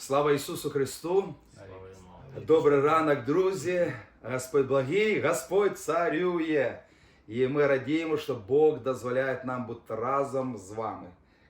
Слава Ісусу Христу! Слава йому. Добрий ранок, друзі! Господь благий, Господь царює! І ми радіємо, що Бог дозволяє нам бути разом з вами.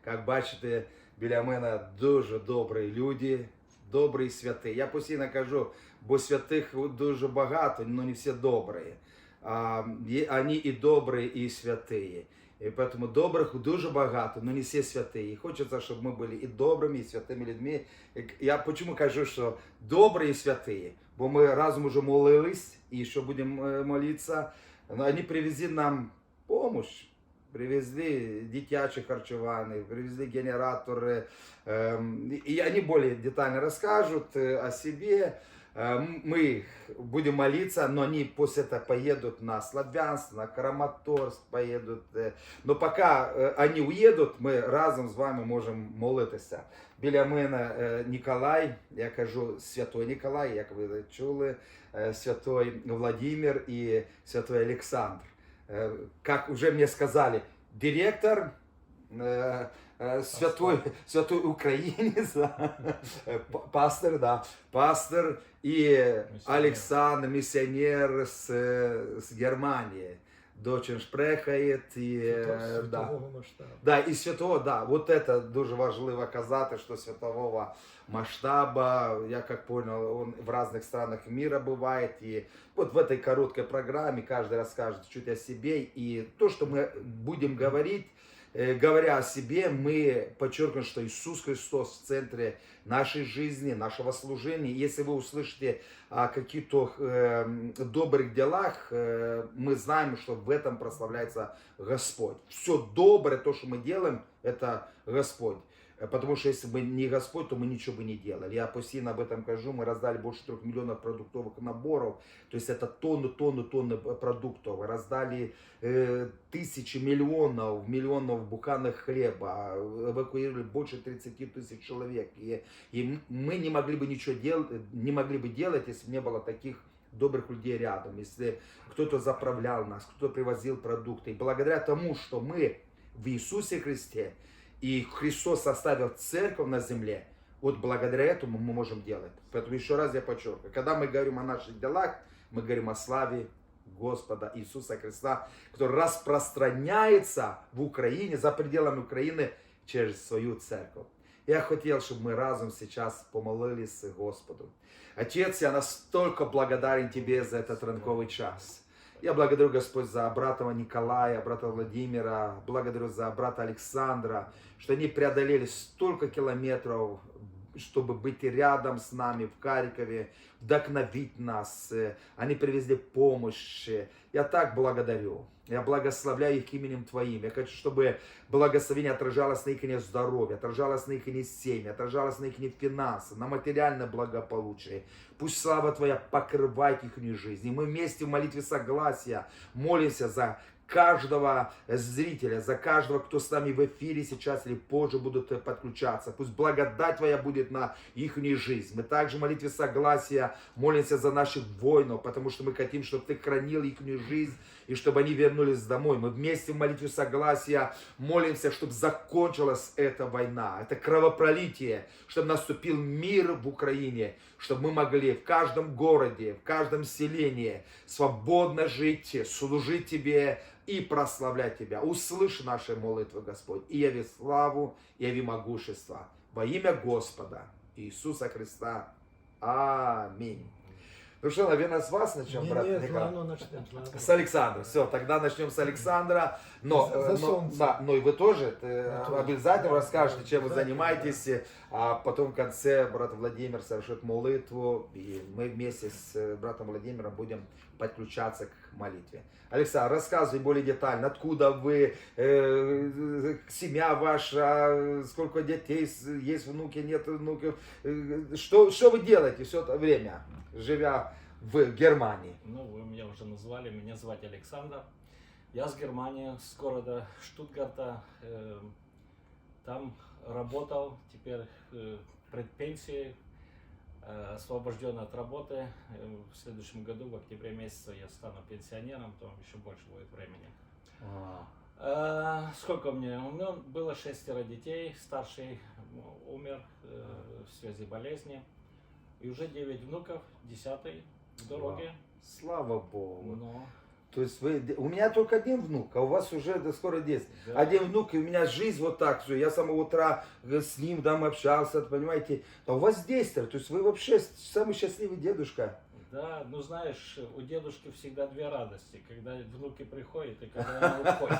Як бачите, біля мене дуже добрі люди, добрі і святі. Я постійно кажу, бо святих дуже багато, але не всі добрі. А, є- Вони і добрі, і святі. І поэтому добрих дуже багато, але не всі святі. І хочеться, щоб ми були і добрими, і святими людьми. І Я почему кажу, що добрі і святі, бо ми разом уже молились, і що будемо е, молитися. Ну, Вони привезли нам помощь. Привезли дитячие харчеваны, привезли генераторы. эм, И они более детально расскажут э, о себе. Эм, Мы будем молиться, но они после этого поедут на Славянск, на Краматорск поедут. э. Но пока э, они уедут, ми разом з вами можемо молитися. Біля мене е, Ніколай, я кажу Святой Ніколай, як ви чули, е, Святой Владимир і Святой Олександр. Е, Как уже мне сказали, директор э, э, святой, святой украинец, да, э, п- пастор, да, пастор и Александр, миссионер с, э, с Германии. Дочь шпрехает и э, да. Світового масштабу. Да, і святого, да, вот это дуже важливо казати, що світового масштаба, я как понял, он в разных странах мира бывает, и вот в этой короткой программе каждый расскажет чуть о себе, и то, что мы будем говорить, э, говоря о себе, мы подчеркиваем, что Иисус Христос в центре нашей жизни, нашего служения. Если вы услышите о каких-то э, добрых делах, э, мы знаем, что в этом прославляется Господь. Все доброе, то, что мы делаем, это Господь. Э, Потому что если бы не Господь, то мы ничего бы не делали. Я постійно об этом кажу. Мы раздали больше трех миллионов продуктовых наборов. То есть это тонны, тонны, тонны продуктов. Раздали э, тысячи миллионов, миллионов буханок хлеба. Эвакуировали больше 30 тысяч человек. И, и мы не могли бы ничего делать, не могли бы делать, если бы не было таких добрых людей рядом, если кто-то заправлял нас, кто-то привозил продукты. И благодаря тому, что мы в Иисусе Христе, и Христос оставил церковь на земле, вот благодаря этому мы можем делать. Поэтому еще раз я подчеркиваю, когда мы говорим о наших делах, мы говорим о славе Господа Иисуса Христа, который распространяется в Украине, за пределами Украины, через свою церковь. Я хотел, чтобы мы разом сейчас помолились Господу. Отец, я настолько благодарен Тебе за этот ранковый час. Я благодарю, Господь, за брата Николая, брата Владимира, благодарю за брата Александра, что они преодолели столько километров, чтобы быть рядом с нами в Харькове, вдохновить нас. Э, Они привезли помощь. Я так благодарю. Я благословляю их именем Твоим. Я хочу, чтобы благословение отражалось на их здоровье, отражалось на их семьи, отражалось на их финансы, на материальное благополучие. Пусть слава Твоя покрывает их жизнь. И мы вместе в молитве согласия молимся за каждого зрителя, за каждого, кто с нами в эфире сейчас или позже будут подключаться. Пусть благодать Твоя будет на их жизнь. Мы также в молитве согласия молимся за наших воинов, потому что мы хотим, чтобы Ты хранил их жизнь и чтобы они вернулись домой. Мы вместе в молитве согласия молимся, чтобы закончилась эта война, это кровопролитие, чтобы наступил мир в Украине, чтобы мы могли в каждом городе, в каждом селении свободно жить, служить Тебе и прославлять Тебя. Услышь наши молитвы, Господь, и яви славу, и яви могущество. Во имя Господа Иисуса Христа. Аминь. Ну что, наверное, с вас начнем, Ні, брат ні, Николай? рано начнемо. С Александра. Все, тогда начнем с Александра. Но, За- э, за но, солнце. да, но и вы тоже э, тоже. обязательно Да, расскажете, да, чем вы да, занимаетесь. А потом в конце брат Владимир совершит молитву. И мы вместе с э, братом Владимиром будем подключаться к молитве. Александр, рассказывай более детально, откуда вы, э, семья ваша, сколько детей, есть внуки, нет внуков. Э, Что, что вы делаете все это время, живя в Германии? Ну, вы меня уже назвали. Меня звать Александр. Я с Германии, с города Штутгарта. Э, Там работал, теперь э, предпенсии, э, освобожден от работы. Э, В следующем году, в октябре месяце, я стану пенсионером, то еще больше будет времени. Э, Сколько мне? У меня было шестеро детей. Старший умер, э, в связи болезни. И уже 9 внуков, 10 в дороге. Слава Богу. Но, То есть вы, у меня только один внук, а у вас уже до скоро 10. да. Один внук, и у меня жизнь вот так все. Я с самого утра э, с ним там общался, понимаете. А у вас 10, то есть вы вообще самый счастливый дедушка. Да, ну знаешь, у дедушки всегда две радости, когда внуки приходят и когда они уходят.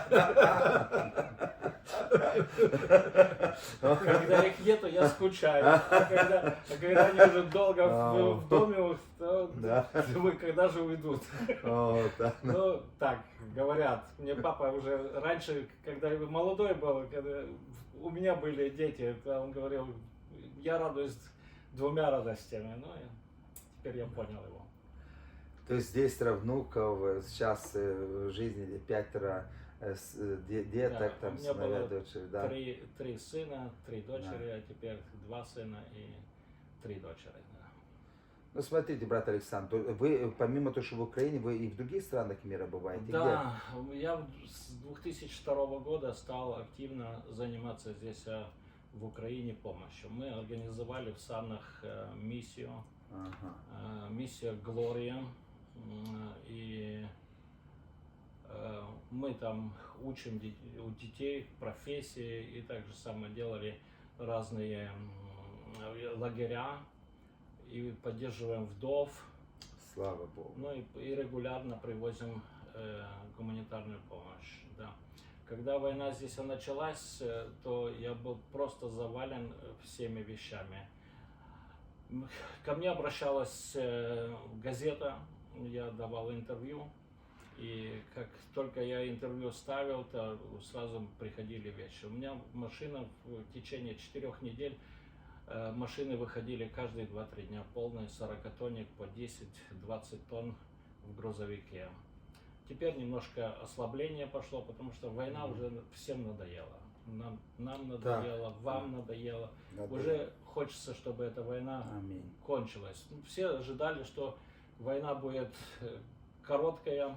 Когда их нету, я скучаю. А когда, а когда они уже долго в, в доме, то Да. думаю, когда же уйдут. Да. Ну, так говорят. Мне папа уже раньше, когда молодой был, когда у меня были дети, он говорил, я радуюсь двумя радостями. Ну, теперь я понял его. То есть 10 внуков, сейчас э, в жизни пятеро э, э, де- деток, Да, там, сыновья, дочери, да. Три, три сына, три дочери, а теперь два сына и три дочери. да. Ну смотрите, брат Александр, вы помимо того, что в Украине, вы и в других странах мира бываете? Да, я в- с 2002 года стал активно заниматься здесь в Украине помощью. Мы организовали в Санах миссию, Где? Ага. э, миссия Глория, и э, мы там учим у детей профессии и также самое делали разные лагеря и поддерживаем вдов, Слава Богу. ну и, и регулярно привозим э, гуманитарную помощь. Да. Когда война здесь началась, э, то я был просто завален всеми вещами. Ко мне обращалась э, газета, я давал интервью, и как только я интервью ставил, то сразу приходили вещи. У меня машина в течение четырех недель Э, Машины выходили каждые 2-3 дня полные, 40-тонник по 10-20 тонн в грузовике. Теперь немножко ослабление пошло, потому что война уже всем надоела. Нам, нам надоело, вам надоело. Надо- Уже хочется, чтобы эта война Аминь. кончилась. Ну, Все ожидали, что война будет э, короткая.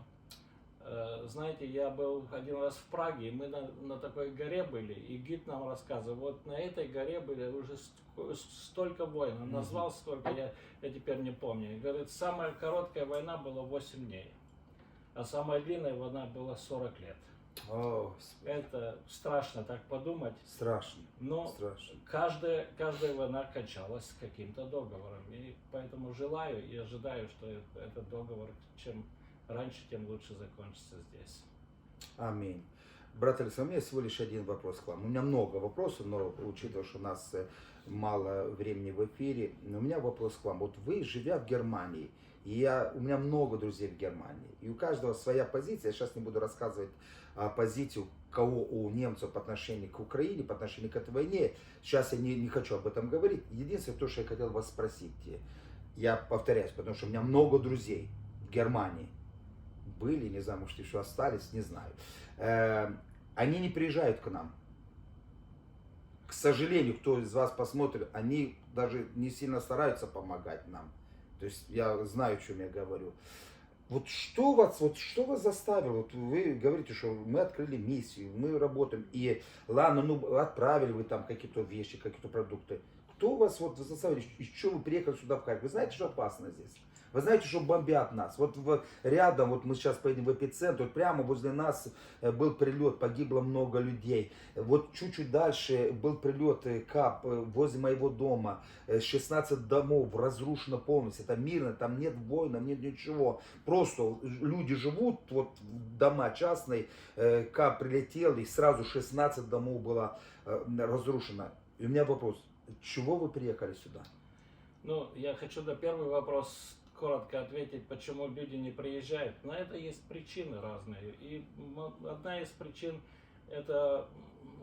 Э, Знаете, я был один раз в Праге, и мы на, на такой горе были, и гид нам рассказывал, вот на этой горе были уже ст- столько войн, он назвал сколько, я, я теперь не помню. И говорит, самая короткая война была 8 дней, а самая длинная война была 40 лет. О. Это страшно так подумать, страшно, но страшно. каждая, каждая война кончалась каким-то договором. И поэтому желаю и ожидаю, что этот договор, чем раньше, тем лучше закончится здесь. Аминь. Брат Александр, у меня всего лишь один вопрос к вам. У меня много вопросов, но учитывая, что у нас э, мало времени в эфире, но у меня вопрос к вам. Вот вы, живя в Германии, и я, у меня много друзей в Германии, и у каждого своя позиция. Я сейчас не буду рассказывать позицию, кого у немцев по отношению к Украине, по отношению к этой войне. Сейчас я не, не хочу об этом говорить. Единственное, то, что я хотел вас спросить, э, я повторяюсь, потому что у меня много друзей в Германии были, не знаю, может еще остались, не знаю. Э, Они не приезжают к нам. К сожалению, кто из вас посмотрит, они даже не сильно стараются помогать нам. То есть я знаю, о чем я говорю. Вот что вас, вот что вас заставило? Вот вы говорите, что мы открыли миссию, мы работаем, и ладно, ну отправили вы там какие-то вещи, какие-то продукты. Кто вас вот заставил, из чего вы приехали сюда в Харьков? Вы знаете, что опасно здесь? Вы знаете, что бомбят нас? Вот в, рядом, вот мы сейчас поедем в эпицентр, вот прямо возле нас э, был прилет, погибло много людей. Вот чуть-чуть дальше был прилет э, КАП э, возле моего дома. Э, 16 домов разрушено полностью. Это мирно, там нет воинов, нет ничего. Просто люди живут, вот дома частные, КАП прилетел, и сразу 16 домов было разрушено. И у меня вопрос, чего вы приехали сюда? Ну, я хочу на первый вопрос коротко ответить, почему люди не приезжают. На это есть причины разные. И одна из причин это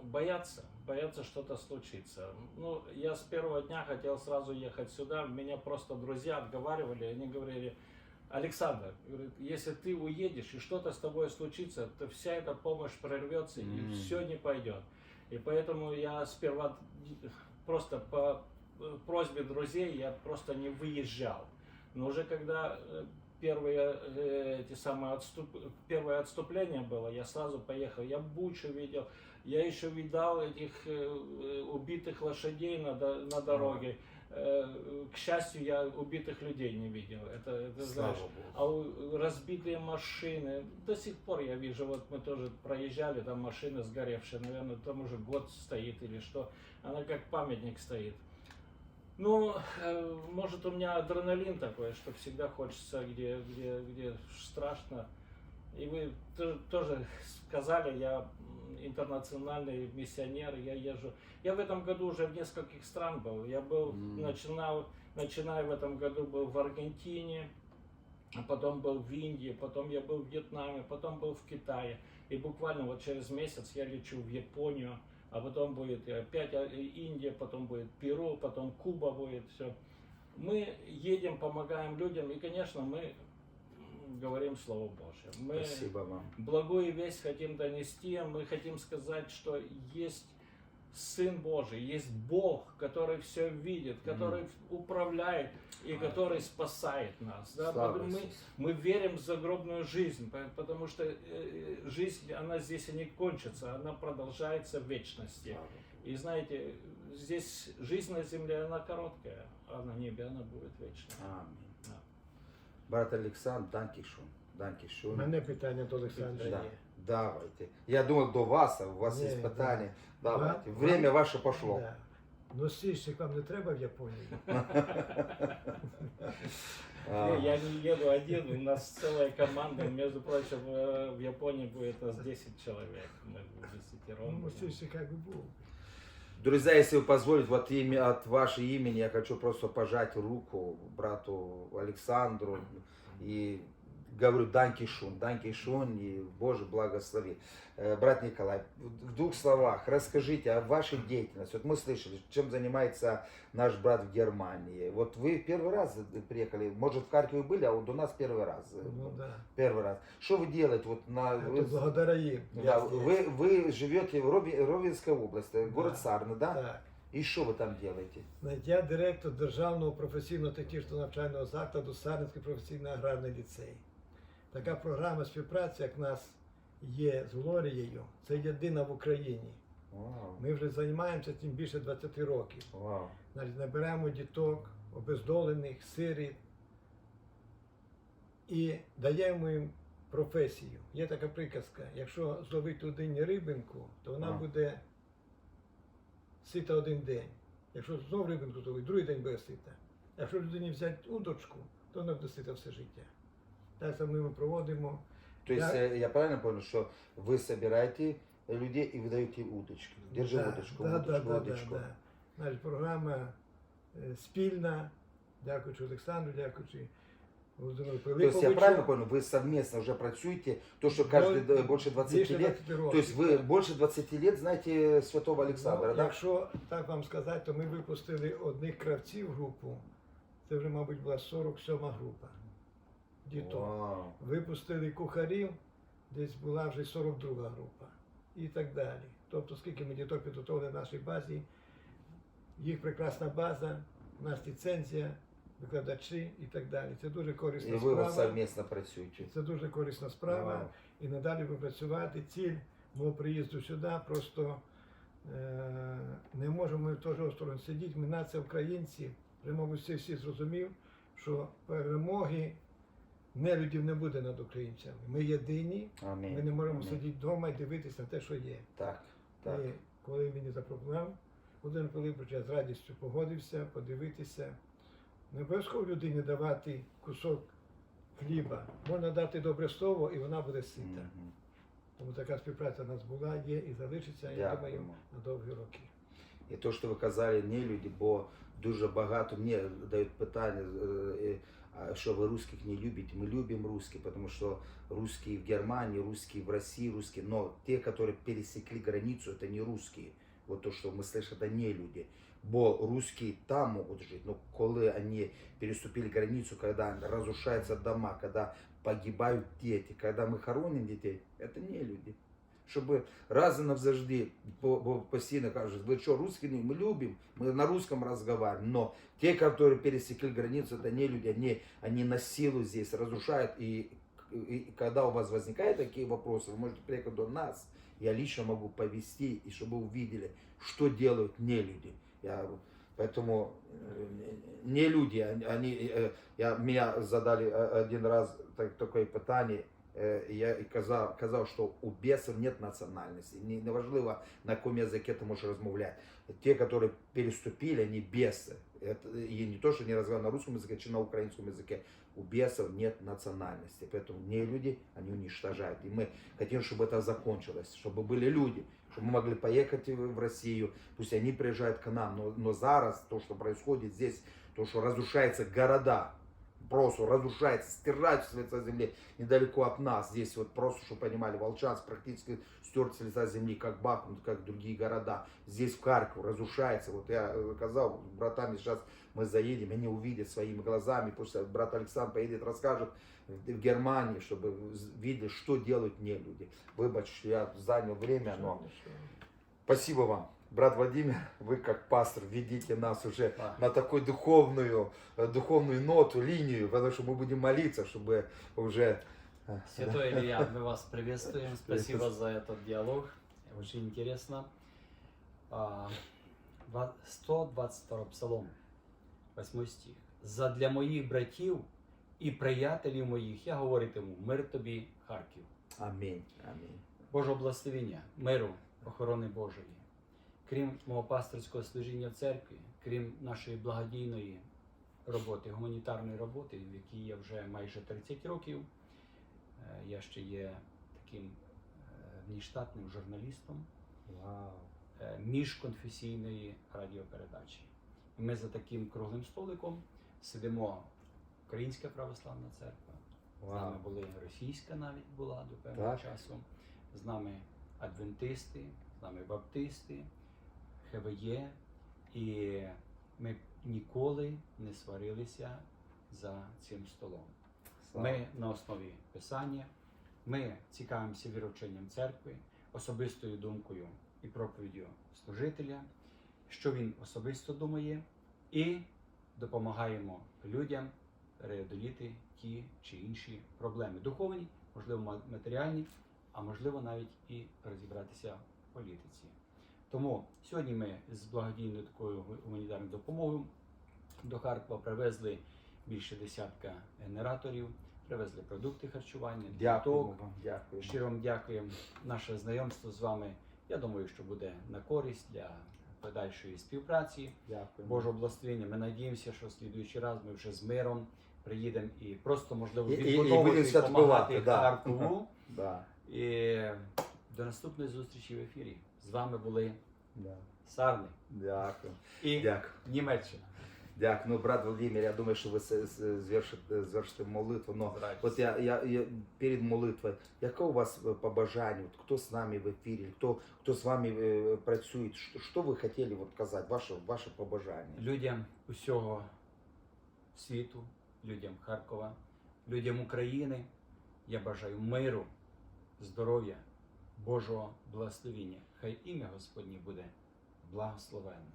бояться, бояться что-то случится. Ну, я с первого дня хотел сразу ехать сюда, меня просто друзья отговаривали, они говорили, Александр, говорит, если ты уедешь и что-то с тобой случится, то вся эта помощь прорвется и М. все не пойдет. И поэтому я сперва просто по э, просьбе друзей я просто не выезжал. Но уже когда э, первые э, эти самые отступ... первое отступление было, я сразу поехал. Я Бучу видел, я еще видал этих э, убитых лошадей на, на дороге. к счастью, я убитых людей не видел. Это, это знаешь. Богу. А разбитые машины, до сих пор я вижу, вот мы тоже проезжали, там машина сгоревшая, наверное, там уже год стоит или что, она как памятник стоит. Ну, э, может, у меня адреналин такой, что всегда хочется, где, где, где страшно. И вы то- тоже сказали, я интернациональный миссионер, я езжу. Я в этом году уже в нескольких стран был. Я был, М. начинал, начиная в этом году был в Аргентине, а потом был в Индии, потом я был в Вьетнаме, потом был в Китае. И буквально вот через месяц я лечу в Японию, а потом будет опять а, Индия, потом будет Перу, потом Куба будет, все. Мы едем, помогаем людям, и, конечно, мы говорим Слово Божье. Мы Спасибо вам. благую весть хотим донести, мы хотим сказать, что есть Сын Божий, есть Бог, который все видит, который управляет и который спасает нас. Да? Слава Мы, Иисусу. мы верим в загробную жизнь, по- потому что э, жизнь, она здесь и не кончится, она продолжается в вечности. Слава. И знаете, здесь жизнь на земле, она короткая, а на небе она будет вечная. Амінь. Да. Брат Олександр, данкішун. У Данкішун. мене питання до Олександра Да. є. Давайте. Я думал до вас, а у вас Ні, есть да. питання. Давайте. Да. Время ваше пошло. Да. Носильщик вам не треба в Японії? А, Не, я не еду один, у нас целая команда, между прочим, э, в Японии будет нас 10 человек, мы Ну, десятером. носильщик як би був. Друзья, если вы позволите, от, имя, от вашего имени я хочу просто пожать руку брату Александру и говорю Данки Шун, Данки Шун и Боже благослови. Э, Брат Николай, в в двух словах расскажите о вашей деятельности. Вот мы слышали, чем занимается наш брат в Германии. Вот вы первый раз приехали, может в Харькове были, а вот у нас первый раз. Ну да. Первый раз. Что вы делаете? Вот на, Это вы- благодаря їм. да, я здесь. вы, вы живете в Рови- Ровенской области, город Да. Сарны, да? Так. И что вы там делаете? Знаєте, Я директор Державного професійно-технічного навчального закладу Сарненський професійний аграрний ліцей. Така програма співпраці, як в нас є з Глорією, це єдина в Україні. Ми вже займаємося цим більше 20 років. вау. Значить, наберемо діток, обездолених, сиріт і даємо їм професію. Є така приказка, якщо зловити людині рибинку, то вона А. буде сита один день. Якщо знов рибинку зловить, другий день буде сита. Якщо людині взяти удочку, то вона буде сита все життя Так само ми проводимо. То есть Да. э, я правильно понял, что вы собираете людей и вы даете удочки. Держи Да, удочку, да, удочку, да, да, удочку. Да, да. Значить, програма е, спільна, дякуючи Олександру, дякуючи Володимиру То есть Пилиповичу. я правильно понял, вы совместно уже працюете, то, что каждый Бо- да, больше 20 більше лет, 20 років, то есть вы так. больше 20 лет знаете святого Александра, Ну, да? Якщо так вам сказати, то ми випустили одних кравців групу. Це вже, мабуть, була 47 група діток. Вау. Випустили кухарів, десь була вже 42 група. І так далі. Тобто, скільки ми діток підготовили в нашій базі, їх прекрасна база, у нас ліцензія, викладачі і так далі. Це дуже корисна И вы вот справа. совместно працюете. Це дуже корисна справа. Вау. і надалі будемо працювати. Ціль мого приїзду сюди просто е, не можемо ми теж осторонь сидіти. Ми нація українців, вже, мабуть, всі, всі зрозумів, що перемоги нелюдів не буде над українцями. Ми єдині, Аминь. ми не можемо Аминь. сидіти вдома і дивитися на те, що є. Так, так. І коли мені запропонував Володимир Пилипович, я з радістю погодився, подивитися. Не обов'язково людині давати кусок хліба. Можна дати добре слово, і вона буде сита. Мгм. Тому така співпраця у нас була, є і залишиться, я думаю, на довгі роки. І то, що ви казали, не люди, бо дуже багато мені дають питання, а що ви русских не любите. Мы любим русских, потому что русские в Германии, русские в России, русские, но те, которые пересекли границу, это не русские. Вот то, что мы слышим, это не люди. Бо русские там могут жить, но коли они переступили границу, когда разрушаются дома, когда погибают дети, когда мы хороним детей, это не люди Щоб раз і навзавжди по- по- постійно кажуть, ви що, русські, ні, ми любимо, ми на русском разговариваем, но те, которые пересекли границу, это не люди, они, они на силу здесь разрушают, и, и когда у вас возникают такие вопросы, вы можете приехать до нас, я лично могу повести, и чтобы вы увидели, что делают не люди. Я Поэтому э, не люди, они, они, э, я, меня задали э, один раз так, такое питання, е, я і казав, казав, що у бесов нет національності. Не, не важливо, на якому язикі ти можеш розмовляти. Те, которые переступили, они бесы. Это, и не то, что не разговаривают на русском языке, чи на украинском языке. У бесов нет национальности. Поэтому не люди, они уничтожают. И мы хотим, чтобы это закончилось, чтобы были люди, чтобы мы могли поехать в Россию, пусть они приезжают к нам. Но, но зараз то, что происходит здесь, то, что разрушаются города, просто разрушается, стирается с лица земли недалеко от нас. Здесь вот просто, чтобы понимали, Волчанск практически стерт с лица земли, как Бахмут, как другие города. Здесь в Харьков разрушается. Вот я сказал, братами сейчас мы заедем, они увидят своими глазами, пусть брат Александр поедет, расскажет в Германии, чтобы видели, что делают не люди. Выбачь, что я занял время, но спасибо вам Брат Владимир, вы как пастор ведите нас уже Да. на такую духовную, э, духовную ноту, линию, потому что мы будем молиться, чтобы уже... э, Святой Илья, мы вас приветствуем. Спасибо за этот диалог. Очень интересно. А, два- 122 псалом, 8 стих. Задля моїх братів і приятелів моїх я говоритиму, мир тобі, Харків. Аминь, аминь. Божого благословення, миру, охорони Божої. Крім мого пасторського служіння в церкві, крім нашої благодійної роботи, гуманітарної роботи, в якій я вже майже 30 років, е, я ще є таким е, внештатним журналістом Вау. е, міжконфесійної радіопередачі. І ми за таким круглим столиком сидимо Українська православна церква, з нами були російська навіть була до певного Так. часу. З нами адвентисти, з нами баптисти, ХВЄ. І ми ніколи не сварилися за цим столом. Ми на основі писання, ми цікавимося вірученням церкви, особистою думкою і проповіддю служителя, що він особисто думає, і допомагаємо людям преодоліти ті чи інші проблеми. Духовні, можливо, матеріальні, а можливо навіть і розібратися в політиці. Тому сьогодні ми з благодійною такою гуманітарною допомогою до Харкова привезли більше десятка генераторів, привезли продукти харчування, Дякую вам, дякую. Щиро вам дякуємо. Наше знайомство з вами. Я думаю, що буде на користь для подальшої співпраці. Дякую. Божого благословення. Ми надіємося, що в слідуючий раз ми вже з миром приїдемо і просто можливо відбудовувати допомагати. Харкову. І до наступної зустрічі в ефірі. З вами були да. Сарни Дякую. і Дякую. Німеччина. Дякую. Ну, брат Владимир, я думаю, що ви звершите, звершите молитву. Но. Вот я, я, я перед молитвою, яке у вас е, побажання? От хто з нами в ефірі, хто, хто з вами е, працює? Що, що ви хотіли от казати, ваше, ваше побажання? людям усього світу, людям Харкова, людям України. Я бажаю миру, здоров'я, Божого благословіння. Хай ім'я Господнє буде благословенне.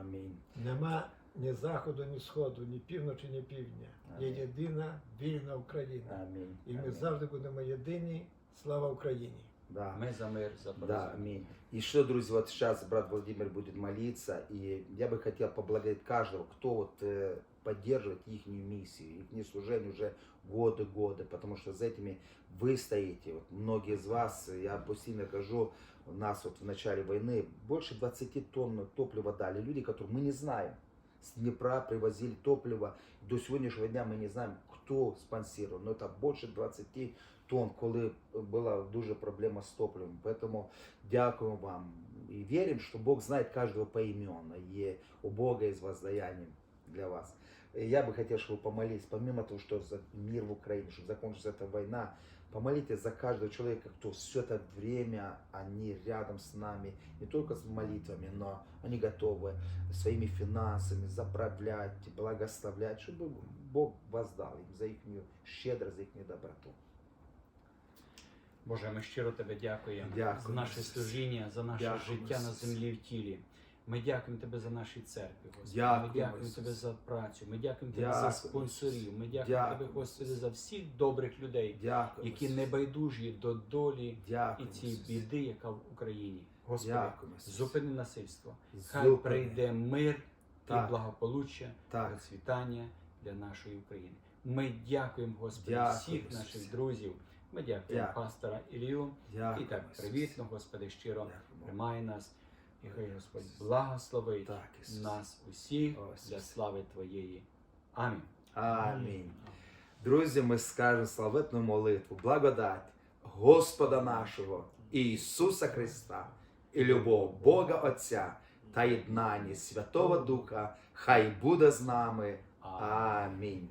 Амінь. Нема ні заходу, ні сходу, ні півночі, ні півдня. Є єдина вільна Україна. Амінь. І ми Амінь. завжди будемо єдині. Слава Україні! Да. Ми за мир, за Да, аминь. И что, друзья, вот сейчас брат Владимир будет молиться, и я бы хотел поблагодарить каждого, кто вот э, поддерживает их миссию, их служение уже годы-годы, потому что за этими вы стоите. Вот многие из вас, я постійно кажу, у нас вот в начале войны больше 20 тонн топлива дали. Люди, которых мы не знаем. С Днепра привозили топливо. До сегодняшнего дня мы не знаем, кто спонсировал. Но это больше 20 тонн, коли була дуже проблема з топливом. Поэтому дякуємо вам і віримо, що Бог знає кожного поіменно. І у Бога є воздаяние для вас. И Я бы хотел, чтобы вы помолились, помимо того, что за мир в Украине, чтобы закончилась эта война, помолитесь за каждого человека, кто все это время, они рядом с нами, не только с молитвами, но они готовы своими финансами заправлять, благословлять, чтобы Бог воздал им за их щедрость, за их доброту. Боже, ми щиро тебе дякуємо Дякую. за наше служіння, за наше Дякую, життя на землі в тілі. Ми дякуємо тебе за наші церкви, Господи. Дякую, ми дякуємо Ісус. тебе за працю. Ми дякуємо тебе за спонсорів. Ми дякуємо Дякую, тебе, Господи, за всіх добрих людей, Дякую. які Ісус. не байдужі до долі і цієї Ісус. біди, яка в Україні. Господи, Дякую. Ісус. зупини насильство. Хай Зупини. прийде мир Так. і благополуччя, Так. процвітання для нашої України. Ми дякуємо Господи Дякую, всіх Ісусе. наших друзів. Ми дякуємо Дякую. пастора Ілію. Дякую, І так привітно, Господи, щиро Дякуємо. приймає нас. І хай Господь благословить Так, нас усіх О, для слави Твоєї. Амінь. Амінь. Друзі, ми скажемо славетну молитву, благодать Господа нашого Ісуса Христа і любов Бога Отця та єднання Святого Духа, хай буде з нами. Амінь.